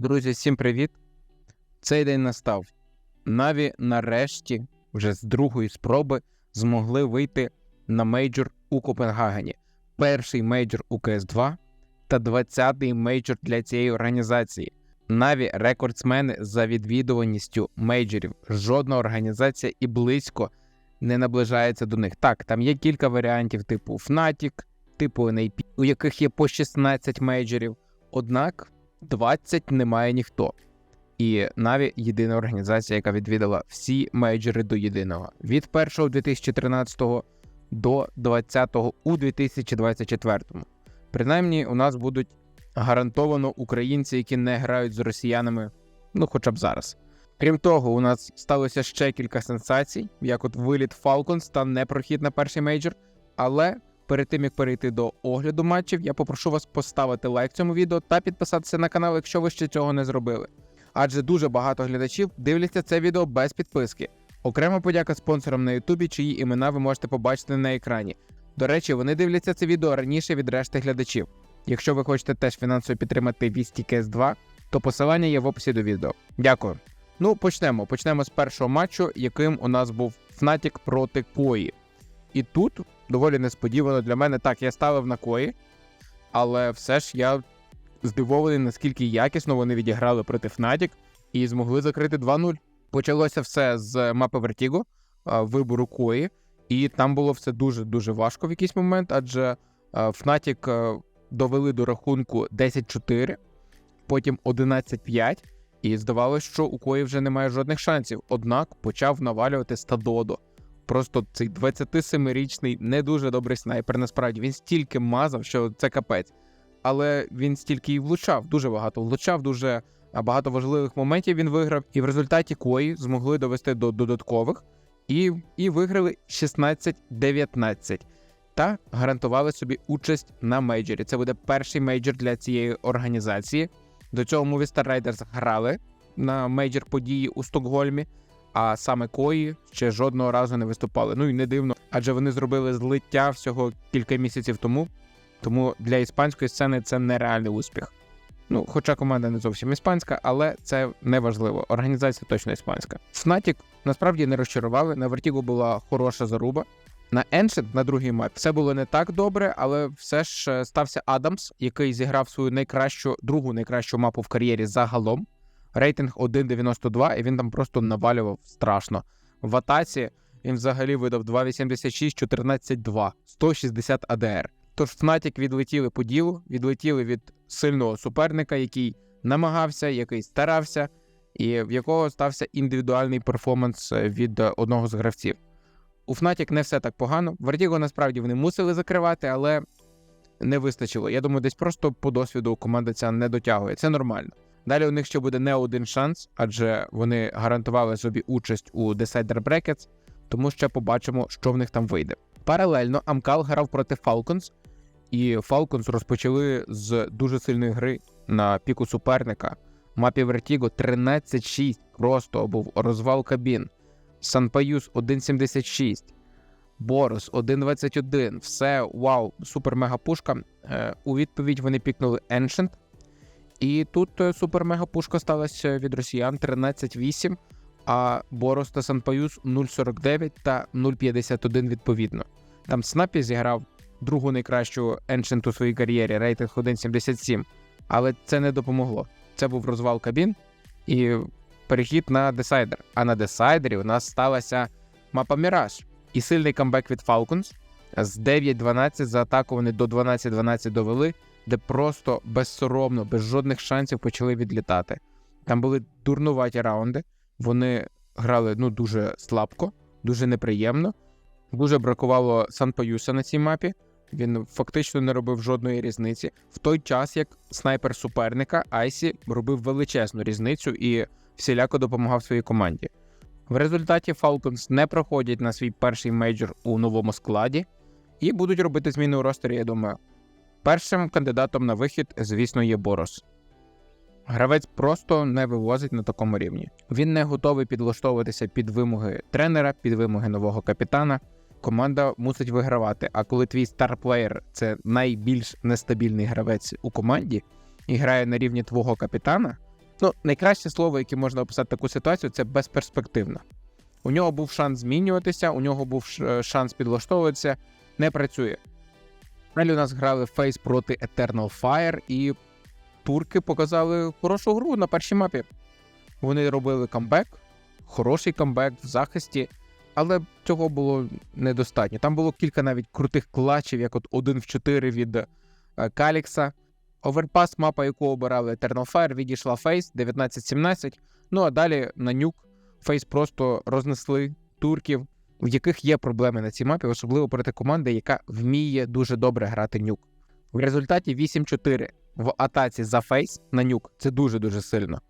Друзі, всім привіт! Цей день настав. Наві нарешті, вже з другої спроби, змогли вийти на мейджор у Копенгагені. Перший мейджор у КС2 та 20-й мейджор для цієї організації. Наві рекордсмени за відвідуваністю мейджорів. Жодна організація і близько не наближається до них. Так, там є кілька варіантів, типу Fnatic, типу NAP, у яких є по 16 мейджорів. Однак 20 немає ніхто. І Наві єдина організація, яка відвідала всі мейджори до єдиного від першого 2013 до 20-го у 2024. Принаймні, у нас будуть гарантовано українці, які не грають з росіянами, ну хоча б зараз. Крім того, у нас сталося ще кілька сенсацій, як от виліт Falcons та непрохід на перший мейджор. Але перед тим як перейти до огляду матчів, я попрошу вас поставити лайк цьому відео та підписатися на канал, якщо ви ще цього не зробили. Адже дуже багато глядачів дивляться це відео без підписки. Окрема подяка спонсорам на Ютубі, чиї імена ви можете побачити на екрані. До речі, вони дивляться це відео раніше від решти глядачів. Якщо ви хочете теж фінансово підтримати Вісті КС 2, то посилання є в описі до відео. Дякую. Ну, почнемо. Почнемо з першого матчу, яким у нас був Fnatic проти Кої. І тут доволі несподівано для мене так, я ставив на Кої, але все ж я здивований, наскільки якісно вони відіграли проти Fnatic і змогли закрити 2-0. Почалося все з мапи Vertigo, вибору Кої, і там було все дуже дуже важко в якийсь момент, адже Fnatic довели до рахунку 10-4, потім 11-5. І здавалося, що у Кої вже немає жодних шансів. Однак почав навалювати Стадодо. Просто цей 27-річний не дуже добрий снайпер. Насправді він стільки мазав, що це капець. Але він стільки і влучав, дуже багато влучав, дуже багато важливих моментів він виграв. І в результаті Кої змогли довести до додаткових і, і виграли 16-19 та гарантували собі участь на мейджорі. Це буде перший мейджор для цієї організації. До цього Movistar Riders грали на мейджор події у Стокгольмі, а саме Кої ще жодного разу не виступали. Ну і не дивно, адже вони зробили злиття всього кілька місяців тому. Тому для іспанської сцени це нереальний успіх. Ну, хоча команда не зовсім іспанська, але це не важливо. Організація точно іспанська. Fnatic насправді не розчарували. На Vertigo була хороша заруба. На Ancient, на другій мапі, все було не так добре, але все ж е, стався Адамс, який зіграв свою найкращу другу найкращу мапу в кар'єрі загалом. Рейтинг 1.92, і він там просто навалював страшно. В атаці він взагалі видав 2.86, 14.2, 160 АДР. Тож Fnatic відлетіли по ділу, відлетіли від сильного суперника, який намагався, який старався, і в якого стався індивідуальний перформанс е, від е, одного з гравців. У Fnatic не все так погано. Vertigo насправді вони мусили закривати, але не вистачило. Я думаю, десь просто по досвіду команда ця не дотягує. Це нормально. Далі у них ще буде не один шанс, адже вони гарантували собі участь у Decider Brackets, тому ще побачимо, що в них там вийде. Паралельно Амкал грав проти Falcons, і Falcons розпочали з дуже сильної гри на піку суперника. Мапі Vertigo 13-6, просто був розвал кабін. Санпаюс 1.76, Борос 1.21. Все, вау, супер мега пушка. Е, у відповідь вони пікнули Ancient. І тут е, супер мега пушка сталася від росіян 13.8, а Борос та Санпаюс 0.49 та 0.51 відповідно. Там Снапі зіграв другу найкращу Ancient у своїй кар'єрі, рейтинг 1.77. Але це не допомогло. Це був розвал кабін і перехід на десайдер. А на десайдері у нас сталася мапа Міраж і сильний камбек від Falcons. З 9-12 за атаку вони до 12-12 довели, де просто безсоромно, без жодних шансів почали відлітати. Там були дурнуваті раунди. Вони грали ну дуже слабко, дуже неприємно. Дуже бракувало Санпаюса на цій мапі. Він фактично не робив жодної різниці. В той час, як снайпер суперника Айсі робив величезну різницю і всіляко допомагав своїй команді. В результаті Falcons не проходять на свій перший мейджор у новому складі і будуть робити зміни у ростері, я думаю. Першим кандидатом на вихід, звісно, є Борос. Гравець просто не вивозить на такому рівні. Він не готовий підлаштовуватися під вимоги тренера, під вимоги нового капітана. Команда мусить вигравати. А коли твій старплеєр це найбільш нестабільний гравець у команді і грає на рівні твого капітана, Ну, найкраще слово, яке можна описати таку ситуацію, це безперспективно. У нього був шанс змінюватися, у нього був шанс підлаштовуватися, не працює. Далі у нас грали Фейс проти Eternal Fire, і турки показали хорошу гру на першій мапі. Вони робили камбек, хороший камбек в захисті, але цього було недостатньо. Там було кілька навіть крутих клатчів, як от 1 в 4 від е, Калікса. Оверпас, мапа, яку обирали Eternal Fire, відійшла Фейс 19-17. Ну а далі на нюк Фейс просто рознесли турків, в яких є проблеми на цій мапі, особливо проти команди, яка вміє дуже добре грати нюк. В результаті 8-4 в атаці за Фейс на нюк це дуже-дуже сильно.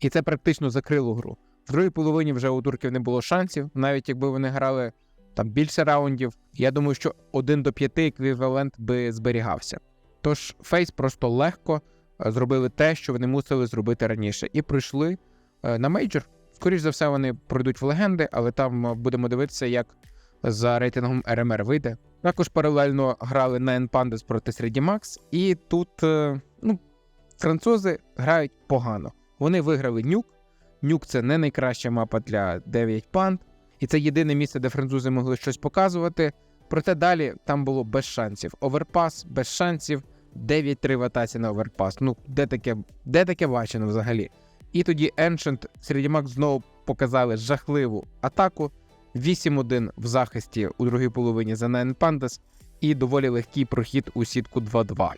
І це практично закрило гру. В другій половині вже у турків не було шансів, навіть якби вони грали там більше раундів. Я думаю, що 1 до 5 еквівалент би зберігався. Тож Фейс просто легко е, зробили те, що вони мусили зробити раніше, і прийшли е, на мейджор. Скоріше за все, вони пройдуть в легенди, але там е, будемо дивитися, як за рейтингом РМР вийде. Також паралельно грали Nine Pandas проти Середі Макс, і тут е, ну, французи грають погано. Вони виграли нюк. Нюк це не найкраща мапа для 9 панд, і це єдине місце, де французи могли щось показувати. Проте далі там було без шансів. Оверпас без шансів, 9-3 в на оверпас. Ну, де таке, де таке бачено взагалі? І тоді Ancient серед Макс знову показали жахливу атаку. 8-1 в захисті у другій половині за Nine Pandas і доволі легкий прохід у сітку 2-2.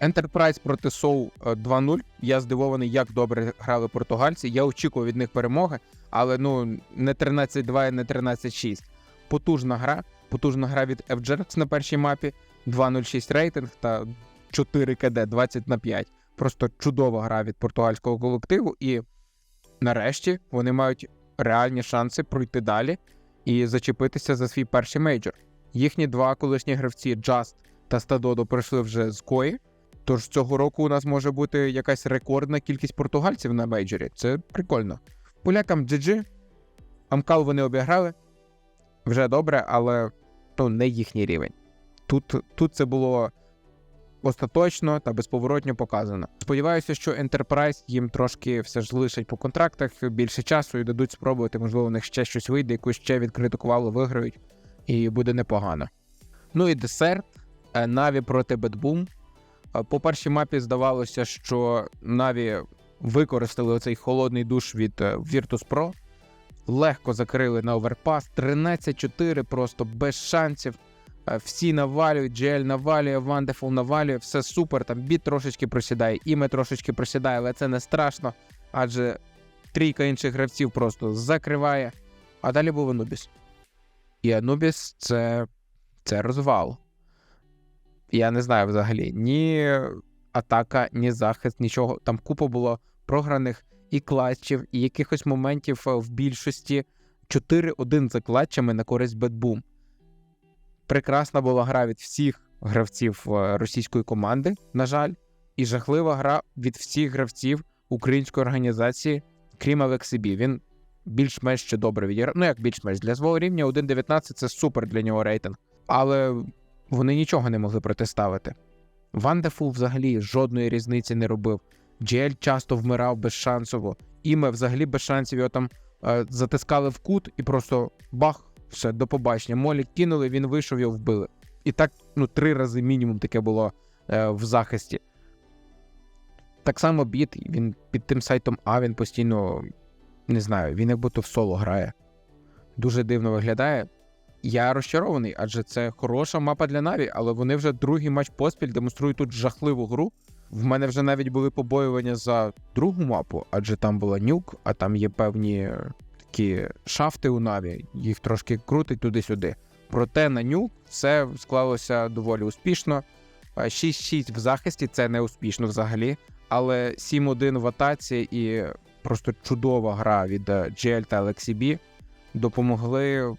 Enterprise проти Соу 2-0. Я здивований, як добре грали португальці. Я очікував від них перемоги, але ну не 13-2 і не 13-6. Потужна гра. Потужна гра від FJerx на першій мапі. 2-0-6 рейтинг та 4 КД 20 на 5. Просто чудова гра від португальського колективу. І нарешті вони мають реальні шанси пройти далі і зачепитися за свій перший мейджор. Їхні два колишні гравці Just та Стадодо пройшли вже з Кої. Тож цього року у нас може бути якась рекордна кількість португальців на мейджорі. Це прикольно. Полякам GG, Амкал вони обіграли. Вже добре, але ну, не їхній рівень. Тут, тут це було остаточно та безповоротньо показано. Сподіваюся, що Enterprise їм трошки все ж лишать по контрактах більше часу і дадуть спробувати, можливо, у них ще щось вийде, якусь ще відкриту квалу виграють, і буде непогано. Ну і десерт е, Наві проти Бетбум. Е, По першій мапі здавалося, що Наві використали оцей холодний душ від е, Virtus Pro, легко закрили на оверпас, 13-4 просто без шансів. Е, Всі навалюють, GL навалює, Wonderful навалює, все супер. Там біт трошечки просідає, іме трошечки просідає, але це не страшно, адже трійка інших гравців просто закриває. А далі був Анубіс. І Анубіс це, це розвал. Я не знаю взагалі ні атака, ні захист, нічого. Там купа було програних і клатчів, і якихось моментів е, в більшості 4-1 за клатчами на користь Бетбум. Прекрасна була гра від всіх гравців е, російської команди, на жаль, і жахлива гра від всіх гравців української організації, крім Алексібі. Він більш-менш ще добре відіграв. Ну як більш-менш для свого рівня 1.19 це супер для нього рейтинг. Але вони нічого не могли протиставити. Вандефул взагалі жодної різниці не робив. GL часто вмирав безшансово. Іме взагалі без шансів його там е, затискали в кут і просто бах, все, до побачення. Молі кинули, він вийшов, його вбили. І так, ну, три рази мінімум таке було е, в захисті. Так само біт, він під тим сайтом А він постійно не знаю, він як будто в соло грає. Дуже дивно виглядає. Я розчарований, адже це хороша мапа для Наві, але вони вже другий матч поспіль демонструють тут жахливу гру. В мене вже навіть були побоювання за другу мапу, адже там була нюк, а там є певні такі шафти у Наві, їх трошки крутить туди-сюди. Проте на нюк все склалося доволі успішно. Е, 6-6 в захисті це не успішно взагалі, але 7-1 в атаці і просто чудова гра від е, GL та LXB допомогли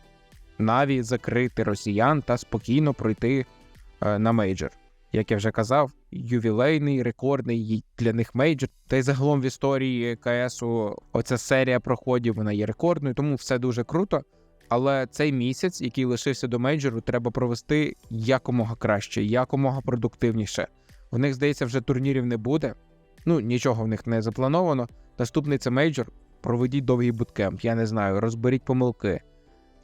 Наві закрити росіян та спокійно пройти е, на мейджор. Як я вже казав, ювілейний, рекордний для них мейджор. Та й загалом в історії КСу оця серія проходів вона є рекордною, тому все дуже круто. Але цей місяць, який лишився до мейджору, треба провести якомога краще, якомога продуктивніше. В них, здається, вже турнірів не буде. Ну, нічого в них не заплановано. Наступний це мейджор. Проведіть довгий буткемп, я не знаю, розберіть помилки,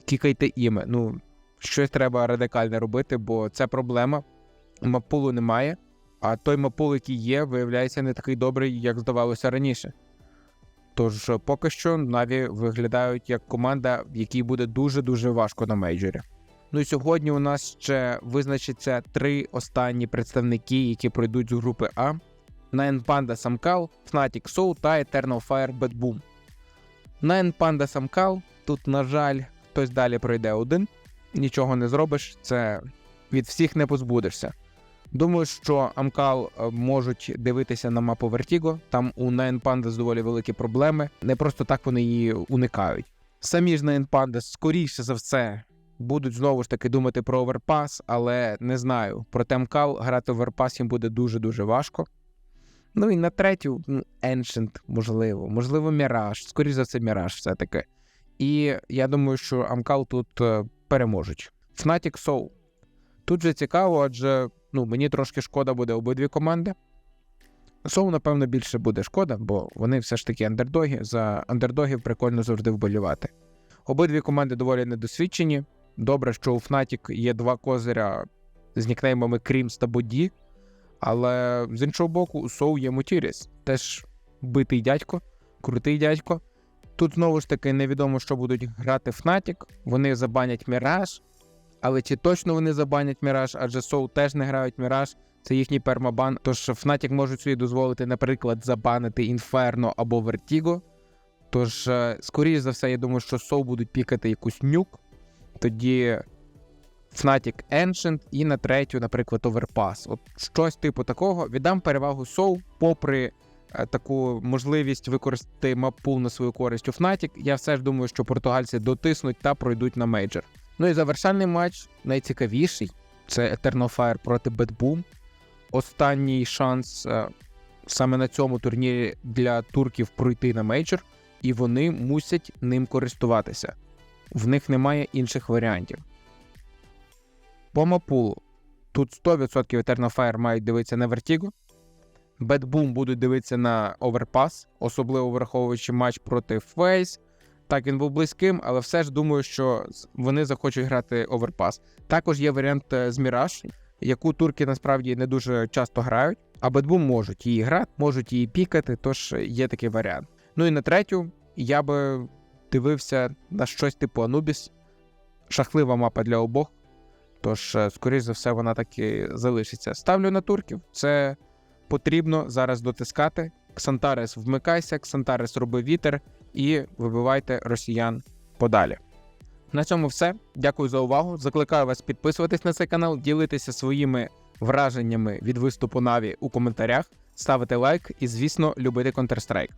кікайте іме. Ну, щось треба радикальне робити, бо це проблема. Мапулу немає, а той мапул, який є, виявляється не такий добрий, як здавалося раніше. Тож поки що Наві виглядають як команда, в якій буде дуже-дуже важко на мейджорі. Ну і сьогодні у нас ще визначаться три останні представники, які пройдуть з групи А: Nine Panda Samkal, Fnatic Soul та Eternal Fire Bad Boom. Nine Panda Samkal, тут, на жаль, хтось далі пройде один. Нічого не зробиш, це від всіх не позбудешся. Думаю, що Амкал е, можуть дивитися на мапу Vertigo. Там у Nine Pandas доволі великі проблеми. Не просто так вони її уникають. Самі ж Nine Pandas, скоріше за все, будуть знову ж таки думати про оверпас, але не знаю. Проте Амкал грати оверпас їм буде дуже-дуже важко. Ну і на третю, ну, Ancient, можливо, можливо, Міраж. Скоріше за все, Міраж все-таки. І я думаю, що Амкал тут е, переможуть. Fnatic Soul. Тут же цікаво, адже ну, мені трошки шкода буде обидві команди. Соу, напевно, більше буде шкода, бо вони все ж таки андердоги. За андердогів прикольно завжди вболівати. Обидві команди доволі недосвідчені. Добре, що у Fnatic є два козиря з нікнеймами Крімс та Боді. Але з іншого боку, у Соу є Мутіріс. Теж битий дядько, крутий дядько. Тут знову ж таки невідомо, що будуть грати Fnatic. Вони забанять Міраж. Але чи точно вони забанять Міраж, адже Соу теж не грають Міраж, це їхній пермабан. Тож Fnatic можуть собі дозволити, наприклад, забанити Інферно або Vertigo. Тож, е, скоріш за все, я думаю, що Соу будуть пікати якусь нюк. Тоді Fnatic Ancient і на третю, наприклад, Overpass. От щось типу такого. Віддам перевагу Соу, попри е, таку можливість використати маппул на свою користь у Fnatic. Я все ж думаю, що португальці дотиснуть та пройдуть на мейджор. Ну і завершальний матч найцікавіший це Eternal Fire проти Boom. Останній шанс е, саме на цьому турнірі для турків пройти на мейджор, і вони мусять ним користуватися. В них немає інших варіантів. По мапулу тут 100% Eternal Fire мають дивитися на Vertigo. Boom будуть дивитися на Overpass, особливо враховуючи матч проти FaZe. Так, він був близьким, але все ж думаю, що вони захочуть грати Overpass. Також є варіант е, з Mirage, яку турки насправді не дуже часто грають, а Boom можуть її грати, можуть її пікати, тож є такий варіант. Ну і на третю я би дивився на щось типу Anubis. Шахлива мапа для обох. Тож, е, скоріш за все, вона так і залишиться. Ставлю на турків. Це потрібно зараз дотискати. Ксантарес вмикайся, Ксантарес роби вітер і вибивайте росіян подалі. На цьому все. Дякую за увагу. Закликаю вас підписуватись на цей канал, ділитися своїми враженнями від виступу Наві у коментарях, ставити лайк і, звісно, любити Counter-Strike.